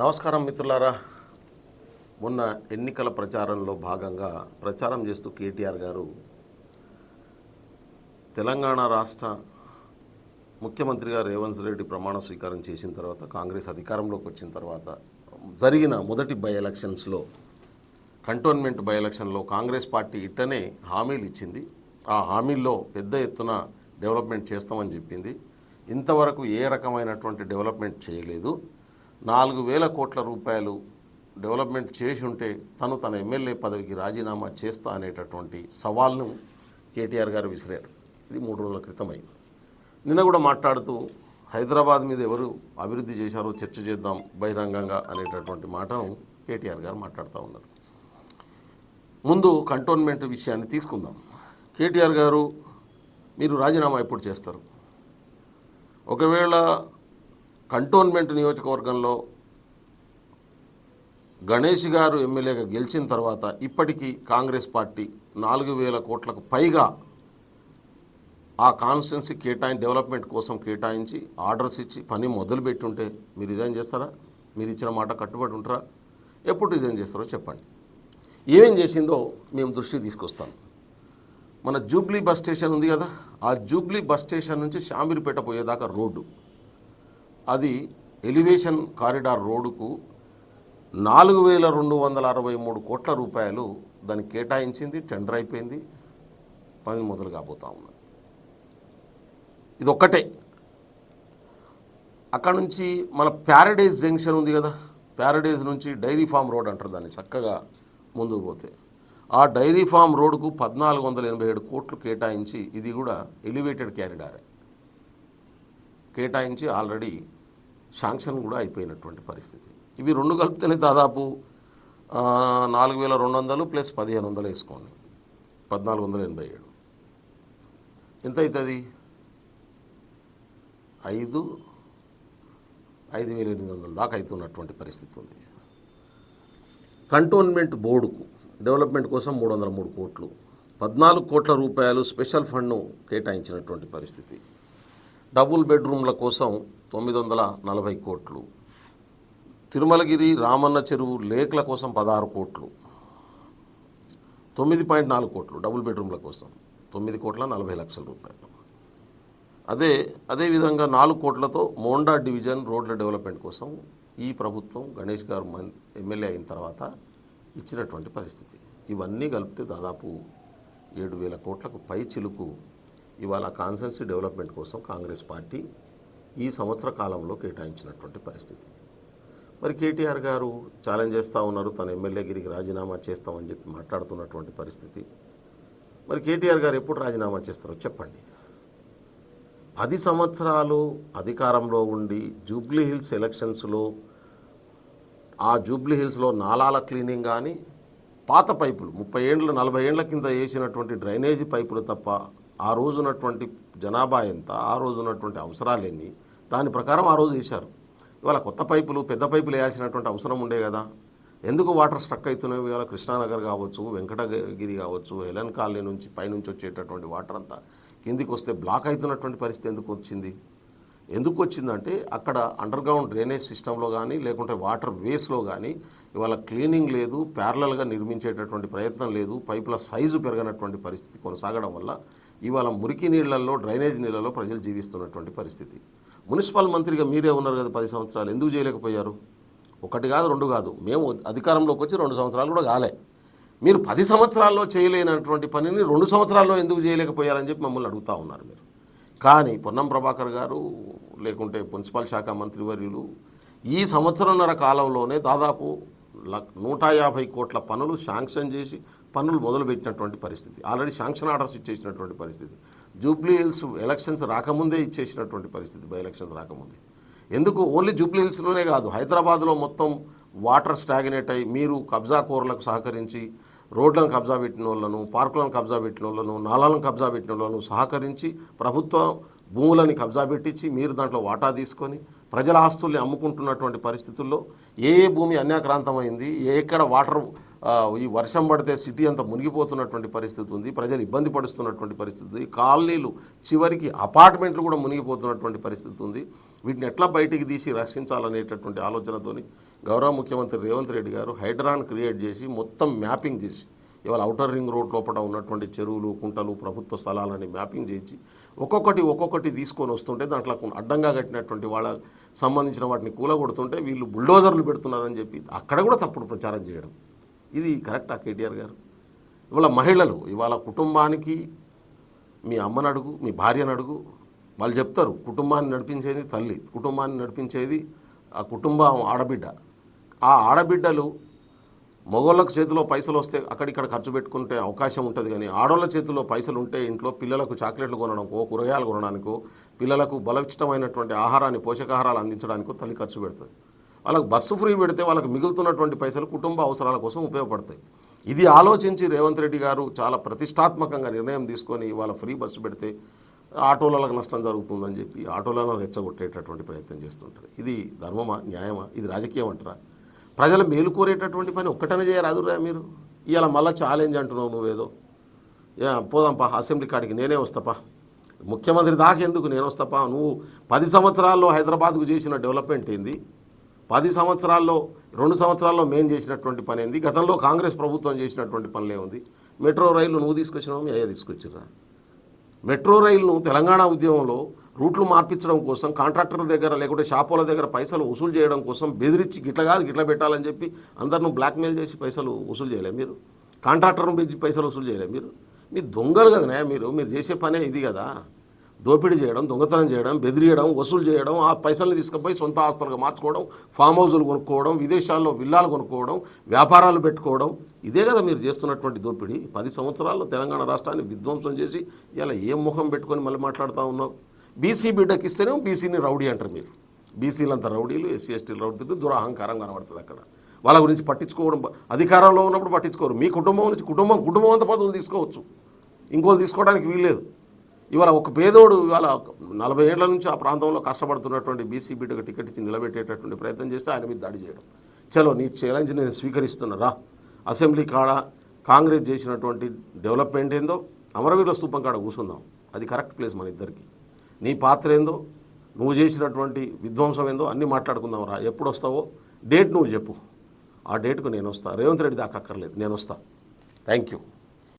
నమస్కారం మిత్రులారా. మొన్న ఎన్నికల ప్రచారంలో భాగంగా ప్రచారం చేస్తూ కేటీఆర్ గారు తెలంగాణ రాష్ట్ర ముఖ్యమంత్రిగా రేవంత్ రెడ్డి ప్రమాణ స్వీకారం చేసిన తర్వాత కాంగ్రెస్ అధికారంలోకి వచ్చిన తర్వాత జరిగిన మొదటి బై ఎలక్షన్స్లో కంటోన్మెంట్ బై ఎలక్షన్లో కాంగ్రెస్ పార్టీ ఇట్టనే హామీలు ఇచ్చింది. ఆ హామీల్లో పెద్ద ఎత్తున డెవలప్మెంట్ చేస్తామని చెప్పింది. ఇంతవరకు ఏ రకమైనటువంటి డెవలప్మెంట్ చేయలేదు. నాలుగు వేల కోట్ల రూపాయలు డెవలప్మెంట్ చేసి ఉంటే తను తన ఎమ్మెల్యే పదవికి రాజీనామా చేస్తా అనేటటువంటి సవాల్ను కేటీఆర్ గారు విసిరారు. ఇది మూడు రోజుల క్రితమైంది. నిన్న కూడా మాట్లాడుతూ హైదరాబాద్ మీద ఎవరు అభివృద్ధి చేశారో చర్చ చేద్దాం బహిరంగంగా అనేటటువంటి మాటను కేటీఆర్ గారు మాట్లాడుతూ ఉన్నారు. ముందు కంటోన్మెంట్ విషయాన్ని తీసుకుందాం. కేటీఆర్ గారు మీరు రాజీనామా ఎప్పుడు చేస్తారు? ఒకవేళ కంటోన్మెంట్ నియోజకవర్గంలో గణేష్ గారు ఎమ్మెల్యేగా గెలిచిన తర్వాత ఇప్పటికీ కాంగ్రెస్ పార్టీ నాలుగు వేల కోట్లకు పైగా ఆ కాన్స్టెన్సీ కేటాయి డెవలప్మెంట్ కోసం కేటాయించి ఆర్డర్స్ ఇచ్చి పని మొదలుపెట్టి ఉంటే మీరు రిజైన్ చేస్తారా? మీరు ఇచ్చిన మాట కట్టుబడి ఉంటారా? ఎప్పుడు రిజైన్ చేస్తారో చెప్పండి. ఏమేం చేసిందో మేము దృష్టికి తీసుకొస్తాం. మన జూబ్లీ బస్ స్టేషన్ ఉంది కదా ఆ జూబ్లీ బస్ స్టేషన్ నుంచి షామీర్పేట పోయేదాకా రోడ్డు. అది ఎలివేషన్ కారిడార్ రోడ్డుకు నాలుగు వేల రెండు వందల అరవై మూడు కోట్ల రూపాయలు దానికి కేటాయించింది టెండర్ అయిపోయింది పని మొదలు కాబోతా ఉన్నది. ఇది ఒక్కటే అక్కడ నుంచి మన ప్యారడైజ్ జంక్షన్ ఉంది కదా ప్యారడైజ్ నుంచి డైరీ ఫామ్ రోడ్ అంటారు దాన్ని చక్కగా ముందుకు పోతే. ఆ డైరీ ఫామ్ రోడ్డుకు పద్నాలుగు వందల ఎనభై ఏడు కోట్లు కేటాయించి ఇది కూడా ఎలివేటెడ్ క్యారిడారే కేటాయించి ఆల్రెడీ శాంక్షన్ కూడా అయిపోయినటువంటి పరిస్థితి. ఇవి రెండు కలిపితేనే దాదాపు నాలుగు వేల రెండు వందలు ప్లస్ పదిహేను వందలు వేసుకోండి. పద్నాలుగు వందల ఎనభై ఏడు. ఎంత అవుతుంది ఐదు ఐదు వేల ఎనిమిది వందల దాకా అవుతున్నటువంటి పరిస్థితి ఉంది. కంటోన్మెంట్ బోర్డుకు డెవలప్మెంట్ కోసం మూడు వందల మూడు కోట్లు. పద్నాలుగు కోట్ల రూపాయలు స్పెషల్ ఫండ్ను కేటాయించినటువంటి పరిస్థితి. డబుల్ బెడ్రూమ్ల కోసం తొమ్మిది వందల నలభై కోట్లు. తిరుమలగిరి రామన్న చెరువు లేక్ల కోసం పదహారు కోట్లు. తొమ్మిది పాయింట్ నాలుగు కోట్లు డబుల్ బెడ్రూమ్ల కోసం. తొమ్మిది కోట్ల నలభై లక్షల రూపాయలు. అదే అదేవిధంగా నాలుగు కోట్లతో మోండా డివిజన్ రోడ్ల డెవలప్మెంట్ కోసం ఈ ప్రభుత్వం గణేష్ గారు ఎమ్మెల్యే అయిన తర్వాత ఇచ్చినటువంటి పరిస్థితి. ఇవన్నీ కలిపితే దాదాపు ఏడు వేల కోట్లకు పై చిలుకు ఇవాళ కాన్సెన్సీ డెవలప్మెంట్ కోసం కాంగ్రెస్ పార్టీ ఈ సంవత్సర కాలంలో కేటాయించినటువంటి పరిస్థితి. మరి కేటీఆర్ గారు ఛాలెంజ్ చేస్తూ ఉన్నారు తన ఎమ్మెల్యేగిరికి రాజీనామా చేస్తామని చెప్పి మాట్లాడుతున్నటువంటి పరిస్థితి. మరి కేటీఆర్ గారు ఎప్పుడు రాజీనామా చేస్తారో చెప్పండి. పది సంవత్సరాలు అధికారంలో ఉండి జూబ్లీ హిల్స్ ఎలక్షన్స్లో ఆ జూబ్లీ హిల్స్లో నాలాల క్లీనింగ్ కానీ పాత పైపులు ముప్పై ఏండ్ల నలభై ఏండ్ల కింద వేసినటువంటి డ్రైనేజీ పైపులు తప్ప ఆ రోజు ఉన్నటువంటి జనాభా ఎంత ఆ రోజు ఉన్నటువంటి అవసరాలు ఎన్ని దాని ప్రకారం ఆ రోజు వేశారు. ఇవాళ కొత్త పైపులు పెద్ద పైపులు వేయాల్సినటువంటి అవసరం ఉండే కదా. ఎందుకు వాటర్ స్ట్రక్ అవుతున్నాయి? ఇవాళ కృష్ణానగర్ కావచ్చు వెంకటగిరి కావచ్చు హెలన్ కాలనీ నుంచి పైనుంచి వచ్చేటటువంటి వాటర్ అంతా కిందికి వస్తే బ్లాక్ అవుతున్నటువంటి పరిస్థితి ఎందుకు వచ్చింది? ఎందుకు వచ్చిందంటే అక్కడ అండర్ గ్రౌండ్ డ్రైనేజ్ సిస్టంలో కానీ లేకుంటే వాటర్ వేస్లో కానీ ఇవాళ క్లీనింగ్ లేదు ప్యారలల్గా నిర్మించేటటువంటి ప్రయత్నం లేదు పైపుల సైజు పెరగనటువంటి పరిస్థితి కొనసాగడం వల్ల ఇవాళ మురికి నీళ్ళలో డ్రైనేజ్ నీళ్ళలో ప్రజలు జీవిస్తున్నటువంటి పరిస్థితి. మున్సిపల్ మంత్రిగా మీరే ఉన్నారు కదా పది సంవత్సరాలు ఎందుకు చేయలేకపోయారు? ఒకటి కాదు రెండు కాదు. మేము అధికారంలోకి వచ్చి రెండు సంవత్సరాలు కూడా కాలే. మీరు పది సంవత్సరాల్లో చేయలేనటువంటి పనిని రెండు సంవత్సరాల్లో ఎందుకు చేయలేకపోయారని చెప్పి మమ్మల్ని అడుగుతూ ఉన్నారు మీరు. కానీ పొన్నం ప్రభాకర్ గారు లేకుంటే మున్సిపల్ శాఖ మంత్రివర్యులు ఈ సంవత్సరంన్నర కాలంలోనే దాదాపు లక్ నూట యాభై కోట్ల పనులు శాంక్షన్ చేసి పనులు మొదలుపెట్టినటువంటి పరిస్థితి. ఆల్రెడీ శాంక్షన్ ఆర్డర్స్ ఇచ్చేసినటువంటి పరిస్థితి. జూబ్లీ హిల్స్ ఎలక్షన్స్ రాకముందే ఇచ్చేసినటువంటి పరిస్థితి బై ఎలక్షన్స్ రాకముందే. ఎందుకు? ఓన్లీ జూబ్లీ హిల్స్లోనే కాదు. హైదరాబాద్లో మొత్తం వాటర్ స్టాగ్నేట్ అయ్యి మీరు కబ్జా కూరలకు సహకరించి రోడ్లను కబ్జా పెట్టిన వాళ్ళను పార్కులను కబ్జా పెట్టిన వాళ్ళను నాలాలను కబ్జా పెట్టిన వాళ్ళను సహకరించి ప్రభుత్వం భూములని కబ్జా పెట్టించి మీరు దాంట్లో వాటా తీసుకొని ప్రజల ఆస్తుల్ని అమ్ముకుంటున్నటువంటి పరిస్థితుల్లో ఏ ఏ భూమి అన్యాక్రాంతమైంది? ఏ ఎక్కడ వాటర్ ఈ వర్షం పడితే సిటీ అంతా మునిగిపోతున్నటువంటి పరిస్థితి ఉంది ప్రజలు ఇబ్బంది పడుతున్నటువంటి పరిస్థితి ఉంది కాలనీలు చివరికి అపార్ట్మెంట్లు కూడా మునిగిపోతున్నటువంటి పరిస్థితి ఉంది. వీటిని ఎట్లా బయటికి తీసి రక్షించాలనేటటువంటి ఆలోచనతోని గౌరవ ముఖ్యమంత్రి రేవంత్ రెడ్డి గారు హైడ్రాన్ క్రియేట్ చేసి మొత్తం మ్యాపింగ్ చేసి ఇవాళ అవుటర్ రింగ్ రోడ్ లోపల ఉన్నటువంటి చెరువులు కుంటలు ప్రభుత్వ స్థలాలని మ్యాపింగ్ చేసి ఒక్కొక్కటి ఒక్కొక్కటి తీసుకొని వస్తుంటే దాంట్లో కొన్ని అడ్డంగా కట్టినటువంటి వాళ్ళ సంబంధించిన వాటిని కూలగొడుతుంటే వీళ్ళు బుల్డోజర్లు పెడుతున్నారని చెప్పి అక్కడ కూడా తప్పుడు ప్రచారం చేయడం. ఇది కరెక్టా కేటీఆర్ గారు. ఇవాళ మహిళలు ఇవాళ కుటుంబానికి మీ అమ్మని అడుగు మీ భార్యను అడుగు. వాళ్ళు చెప్తారు కుటుంబాన్ని నడిపించేది తల్లి కుటుంబాన్ని నడిపించేది ఆ కుటుంబం ఆడబిడ్డ. ఆ ఆడబిడ్డలు మగోళ్ళకు చేతిలో పైసలు వస్తే అక్కడిక్కడ ఖర్చు పెట్టుకుంటే అవకాశం ఉంటుంది కానీ ఆడోళ్ళ చేతిలో పైసలు ఉంటే ఇంట్లో పిల్లలకు చాక్లెట్లు కొనడానికో కూరగాయలు కొనడానికో పిల్లలకు బలవిష్టమైనటువంటి ఆహారాన్ని పోషకాహారాలు అందించడానికో తల్లి ఖర్చు పెడుతుంది. వాళ్ళకి బస్సు ఫ్రీ పెడితే వాళ్ళకి మిగులుతున్నటువంటి పైసలు కుటుంబ అవసరాల కోసం ఉపయోగపడతాయి. ఇది ఆలోచించి రేవంత్ రెడ్డి గారు చాలా ప్రతిష్టాత్మకంగా నిర్ణయం తీసుకొని వాళ్ళ ఫ్రీ బస్సు పెడితే ఆటోలకు నష్టం జరుగుతుందని చెప్పి ఆటోలను రెచ్చగొట్టేటటువంటి ప్రయత్నం చేస్తుంటారు. ఇది ధర్మమా? న్యాయమా? ఇది రాజకీయం అంటారా? ప్రజలు మేలు కోరేటటువంటి పని ఒక్కటనే చేయరాదురా మీరు. ఇవాళ మళ్ళీ ఛాలెంజ్ అంటున్నావు నువ్వేదో. యా పోదాంపా అసెంబ్లీ కాడికి నేనే వస్తాపా ముఖ్యమంత్రి దాకా ఎందుకు నేను వస్తాపా నువ్వు పది సంవత్సరాల్లో హైదరాబాద్కు చేసిన డెవలప్మెంట్ ఏంది? పది సంవత్సరాల్లో రెండు సంవత్సరాల్లో మేము చేసినటువంటి పని ఏంది? గతంలో కాంగ్రెస్ ప్రభుత్వం చేసినటువంటి పనులే ఉంది మెట్రో రైలు నువ్వు తీసుకొచ్చినావు అయ్యా తీసుకొచ్చిర్రా? మెట్రో రైలును తెలంగాణ ఉద్యమంలో రూట్లు మార్పించడం కోసం కాంట్రాక్టర్ల దగ్గర లేకుంటే షాపుల దగ్గర పైసలు వసూలు చేయడం కోసం బెదిరించి గిట్ల కాదు గిట్ల పెట్టాలని చెప్పి అందరిని బ్లాక్మెయిల్ చేసి పైసలు వసూలు చేయలే మీరు? కాంట్రాక్టర్ను పెంచి పైసలు వసూలు చేయలే మీరు? మీ దొంగలు కదనే మీరు మీరు చేసే పనే ఇది కదా. దోపిడీ చేయడం దొంగతనం చేయడం బెదిరియడం వసూలు చేయడం ఆ పైసల్ని తీసుకుపోయి సొంత ఆస్తులుగా మార్చుకోవడం ఫామ్ హౌజులు కొనుక్కోవడం విదేశాల్లో విల్లాలు కొనుక్కోవడం వ్యాపారాలు పెట్టుకోవడం. ఇదే కదా మీరు చేస్తున్నటువంటి దోపిడీ. పది సంవత్సరాల్లో తెలంగాణ రాష్ట్రాన్ని విధ్వంసం చేసి ఇలా ఏం ముఖం పెట్టుకొని మళ్ళీ మాట్లాడుతూ ఉన్నావు? బీసీ బిడ్డకి ఇస్తేనే బీసీని రౌడీ అంటారు మీరు. బీసీలంతా రౌడీలు ఎస్సీ ఎస్టీలు రౌడీలు దురహంకారం కనబడుతుంది అక్కడ. వాళ్ళ గురించి పట్టించుకోవడం అధికారంలో ఉన్నప్పుడు పట్టించుకోరు. మీ కుటుంబం నుంచి కుటుంబం కుటుంబం అంత పదవులు తీసుకోవచ్చు. ఇంకోళ్ళు తీసుకోవడానికి వీల్లేదు. ఇవాళ ఒక పేదోడు ఇవాళ నలభై ఏళ్ళ నుంచి ఆ ప్రాంతంలో కష్టపడుతున్నటువంటి బీసీ టికెట్ ఇచ్చి నిలబెట్టేటటువంటి ప్రయత్నం చేస్తే ఆయన మీద దాడి చేయడం. చలో నీ ఛాలెంజ్ నేను స్వీకరిస్తున్నా రా. అసెంబ్లీ కాడ కాంగ్రెస్ చేసినటువంటి డెవలప్మెంట్ ఏందో అమరవీరుల స్థూపం కాడ కూర్చుందాం అది కరెక్ట్ ప్లేస్ మన ఇద్దరికి. నీ పాత్ర ఏందో నువ్వు చేసినటువంటి విధ్వంసం ఏందో అన్నీ మాట్లాడుకుందాం రా. ఎప్పుడు వస్తావో? డేట్ నువ్వు చెప్పు. ఆ డేట్కు నేను వస్తా. రేవంత్ రెడ్డి దాకా అక్కర్లేదు. నేను వస్తా. Thank you